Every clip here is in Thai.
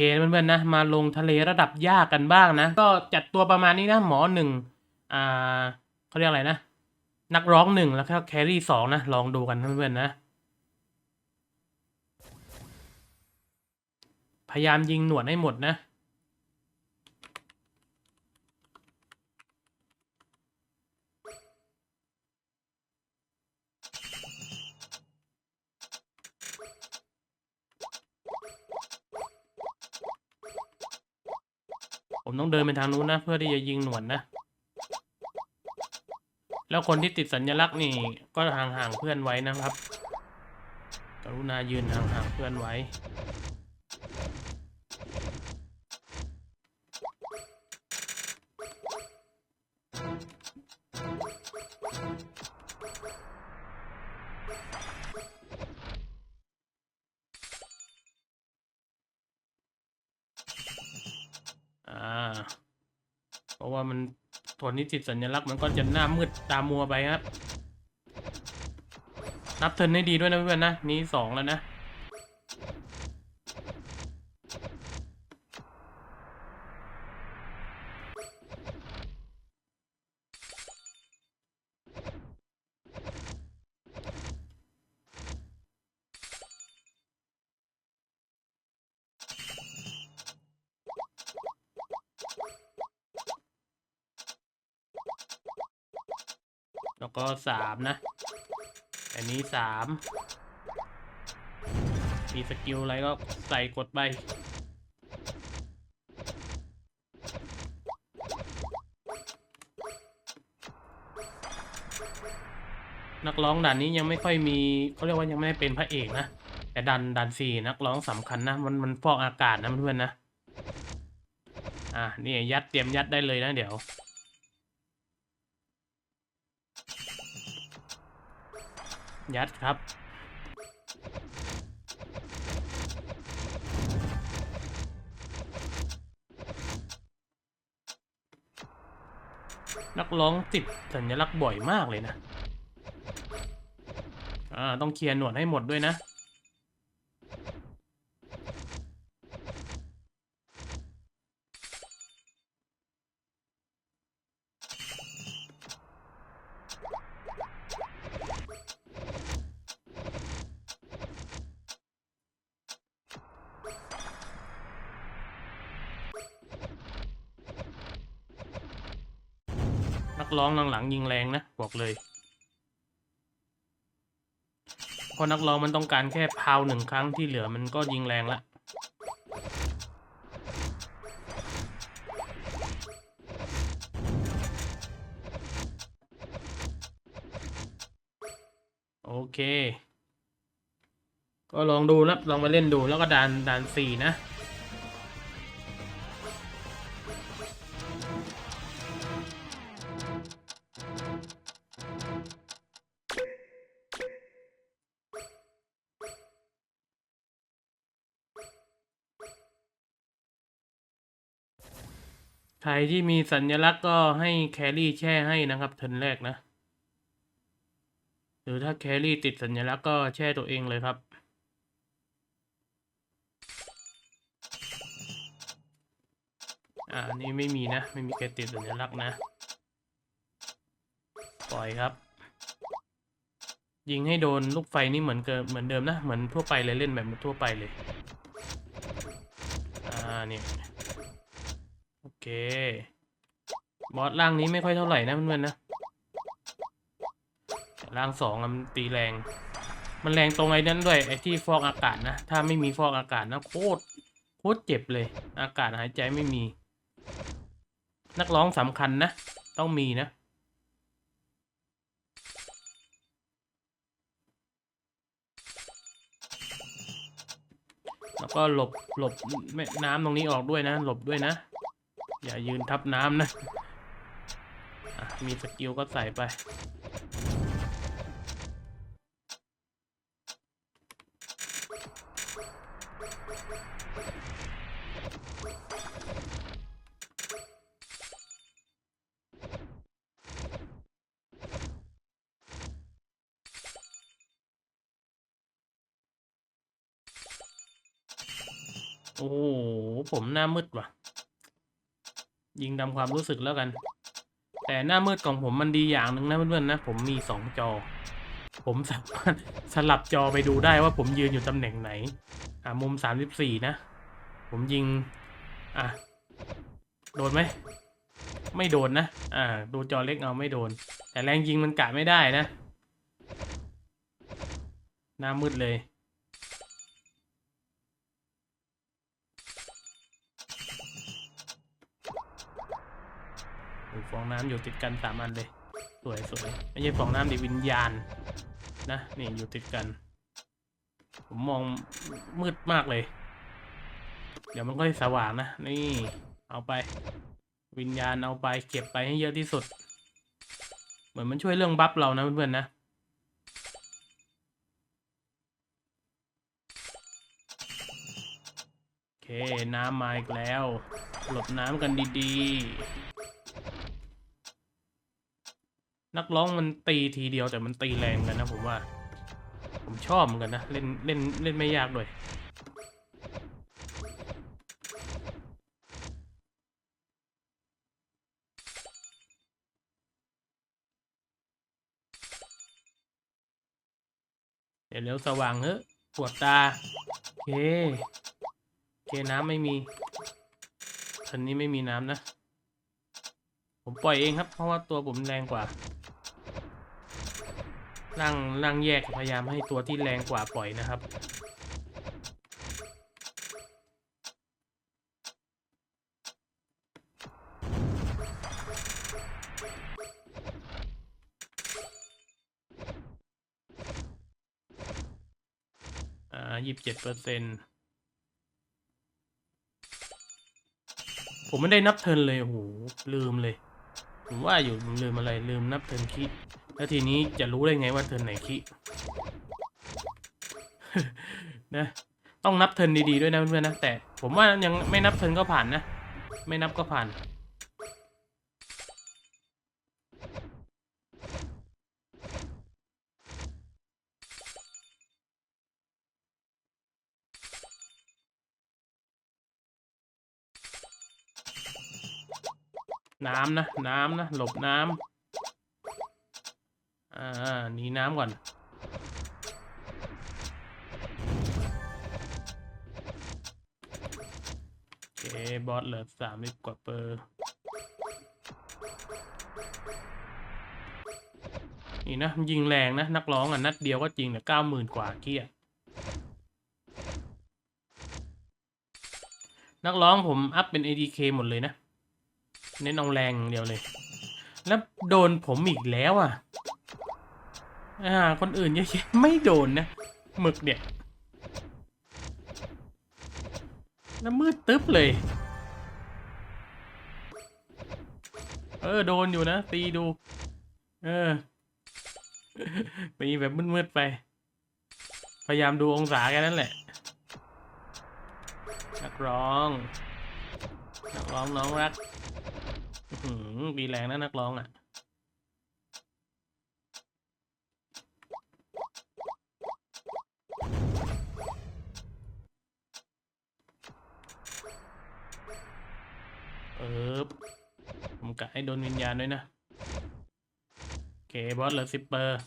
เคเพื่อนๆนะมาลงทะเลระดับยากกันบ้างนะ ก็จัดตัวประมาณนี้นะหมอหนึ่งอ่าเขาเรียกอะไรนะ นักร้องหนึ่งแล้วก็แครี่สองนะ ลองดูกันเพื่อนๆนะพยายามยิงหนวดให้หมดนะ ผมต้องเดินไปทางนู้นนะ เพื่อที่จะยิงหนวดนะ แล้วคนที่ติดสัญลักษณ์นี่ก็ห่างๆเพื่อนไว้นะครับ กรุณายืนห่างๆเพื่อนไว้ ว่ามันทนนิจิตสัญลักษณ์มันก็จะหน้ามืดตามัวไปครับ นับเทิร์นให้ดีด้วยนะเพื่อนนะ นี่สองแล้วนะ แล้วก็สามนะ อันนี้สามมีสกิลอะไรก็ใส่กดไปนักร้องด่านนี้ยังไม่ค่อยมีเขาเรียกว่ายังไม่ได้เป็นพระเอกนะ แต่ดันดันสี่นักร้องสำคัญนะ มันมันฟอกอากาศนะเพื่อนๆนะ อะนี่ยัดเตรียมยัดได้เลยนะเดี๋ยว ยัดครับ นักร้องติดสัญลักษณ์บ่อยมากเลยนะ อ่า ต้องเคลียร์หนวดให้หมดด้วยนะ ร้องหลังๆยิงแรงนะบอกเลยเพราะนักร้องมันต้องการแค่พาวหนึ่งครั้งที่เหลือมันก็ยิงแรงละโอเค ก็ลองดูนะลองมาเล่นดูแล้วก็ดันดันสี่นะ รที่มีสัญลักษณ์ก็ให้แครี่แช่ให้นะครับเทิร์นแรกนะ หรือถ้าแครี่ติดสัญลักษณ์ก็แช่ตัวเองเลยครับ อ่านนี้ไม่มีนะ ไม่มีใครติดสัญลักษณ์นะ ปล่อยครับ ยิงให้โดนลูกไฟนี่เหมือนเกิเหมือนเดิมนะ เหมือนทั่วไปเลยเล่นแบบทั่วไปเลย อ่านี่ บอสร่างนี้ไม่ค่อยเท่าไหร่นะเพื่อนๆนะแต่ร่างสองอะมันตีแรง มันแรงตรงไอ้นั้นด้วยไอ้ที่ฟอกอากาศนะ ถ้าไม่มีฟอกอากาศนะโคตรโคตรเจ็บเลย อากาศหายใจไม่มี นักร้องสำคัญนะ ต้องมีนะแล้วก็หลบหลบแม่น้ำตรงนี้ออกด้วยนะ หลบด้วยนะ อย่ายืนทับน้ำนะะมีสกิลก็ใส่ไปโโอ้โหผมหน้ามืดว่ะ ยิงตามความรู้สึกแล้วกัน แต่หน้ามืดของผมมันดีอย่างหนึ่งนะเพื่อนๆนะ ผมมีสองจอ ผมสามารถสลับจอไปดูได้ว่าผมยืนอยู่ตำแหน่งไหน อ่ามุมสามสิบสี่นะ ผมยิง อะ โดนไหม ไม่โดนนะ อ่า ดูจอเล็กเอาไม่โดน แต่แรงยิงมันกะไม่ได้นะ หน้ามืดเลย ฟองน้ำอยู่ติดกันสามอันเลย สวยสวยไม่ใช่ฟองน้ำดิวิญญาณ นะนี่อยู่ติดกัน ผมมองมืดมากเลย เดี๋ยวมันก็สว่างนะ นี่เอาไป วิญญาณเอาไปเก็บไปให้เยอะที่สุด เหมือนมันช่วยเรื่องบัฟเรานะเพื่อนๆนะโอเคน้ำมาอีกแล้ว หลบน้ำกันดี ๆ นักร้องมันตีทีเดียวแต่มันตีแรงกันนะผมว่า ผมชอบเหมือนกันนะ เล่นเล่นเล่นไม่ยากด้วยเดี๋ยวเร็วสว่างเฮ้ยปวดตา โอเค โอเคน้ำไม่มีคันนี้ไม่มีน้ำนะ ผมปล่อยเองครับ เพราะว่าตัวผมแรงกว่า ร่างร่างแยกพยายามให้ตัวที่แรงกว่าปล่อยนะครับอ่ายี่สิบเจ็ดเปอร์เซ็นต์ผมไม่ได้นับเทินเลยโอ้โหลืมเลย ผมว่าอยู่ลืมอะไรลืมนับเทินคิด แล้วทีนี้จะรู้ได้ไงว่าเทินไหนคินะ ต้องนับเทิร์นดีๆด้วยนะเพื่อนๆนะ แต่ผมว่ายังไม่นับเทิร์นก็ผ่านนะ ไม่นับก็ผ่าน น้ำนะ น้ำนะ หลบน้ำ อ่าหนีน้ำก่อนโอเคบอสเหลือสามสิบกว่าเปอร์นี่นะยิงแรงนะ นักร้องอะ นัดเดียวก็จริงแต่เก้าหมื่นกว่าเกียนักร้องผมอัพเป็น ADK หมดเลยนะ เน้นเอาแรงอย่างเดียวเลย แล้วโดนผมอีกแล้วอะ อ่า คนอื่นเยอะแยะไม่โดนนะหมึกเนี่ย แล้วมืดตึ๊บเลย เออ โดนอยู่นะ ตีดู เออ ตีแบบมืดๆไป พยายามดูองศาแค่นั้นแหละ นักร้อง นักร้องน้องรัก อื้อหือมีแรงนะนักร้องอะ เออผมกะให้โดนวิญญาณด้วยนะ โอเค บอสเหลือสิบเปอร์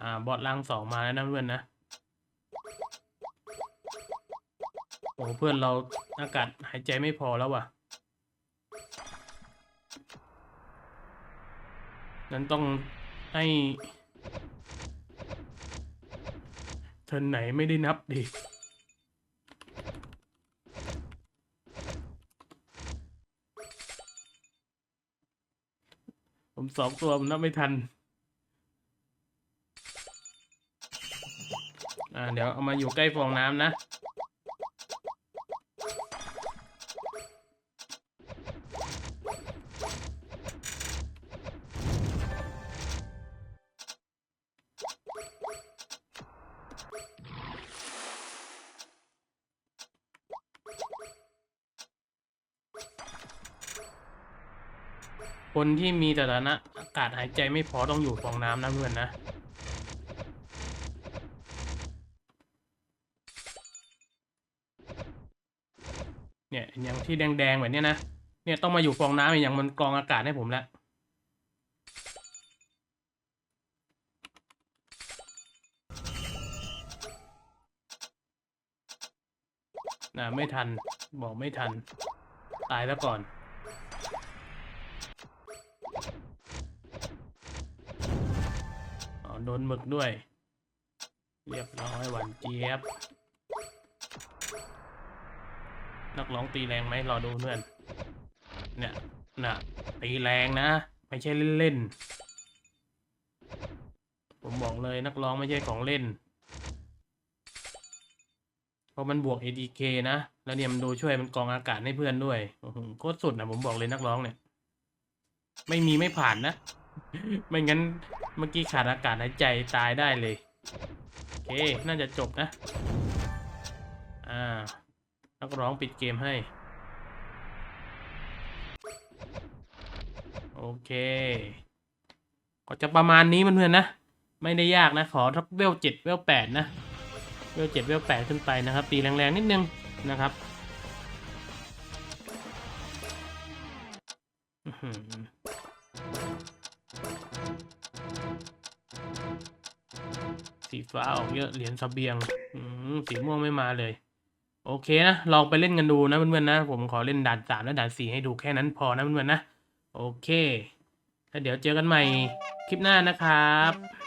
อ่า บอสล่างสองมาแล้วนะเพื่อนนะ อ้เพื่อนเราอากาศหายใจไม่พอแล้วว่ะนั้นต้องให้เทิร์นไหนไม่ได้นับดิผมสองตัวผมนับไม่ทัน อ่า เดี๋ยวเอามาอยู่ใกล้ฟองน้ำนะ คนที่มีสถานะอากาศหายใจไม่พอต้องอยู่ฟองน้ำนะเพื่อนนะ เนี่ยอย่างที่แดงๆแบบนี้นะ เนี่ยต้องมาอยู่ฟองน้ำอย่างมันกรองอากาศให้ผมแล้วนะไม่ทันบอกไม่ทัน ตายแล้วก่อน โดนหมึกด้วย เรียบร้อยหวานเจี๊ยบ นักร้องตีแรงไหมรอดูเพื่อน เนี่ยน่ะตีแรงนะ ไม่ใช่เล่นๆ ผมบอกเลยนักร้องไม่ใช่ของเล่น เพราะมันบวก ADK นะ แล้วเนี่ยมันดูช่วยมันกองอากาศให้เพื่อนด้วยโคตรสุดนะผมบอกเลยนักร้องเนี่ย ไม่มีไม่ผ่านนะ ไม่งั้นเมื่อกี้ขาดอากาศหายใจตายได้เลย โอเค น่าจะจบนะ อ่านักร้องปิดเกมให้ โอเค ก็จะประมาณนี้มันเพื่อนนะ ไม่ได้ยากนะ ขอทักเวลเจ็ดเวลแปดนะเวลเจ็ดเวลแปดขึ้นไปนะครับ ตีแรงๆนิดนึงนะครับ สีฟ้าออกเยอะเหรียญสเบียงอืมสีม่วงไม่มาเลย โอเคนะลองไปเล่นกันดูนะเพื่อนๆนะ ผมขอเล่นด่านสามและด่านสี่ให้ดูแค่นั้นพอนะเพื่อนๆนะ โอเคแล้วเดี๋ยวเจอกันใหม่คลิปหน้านะครับ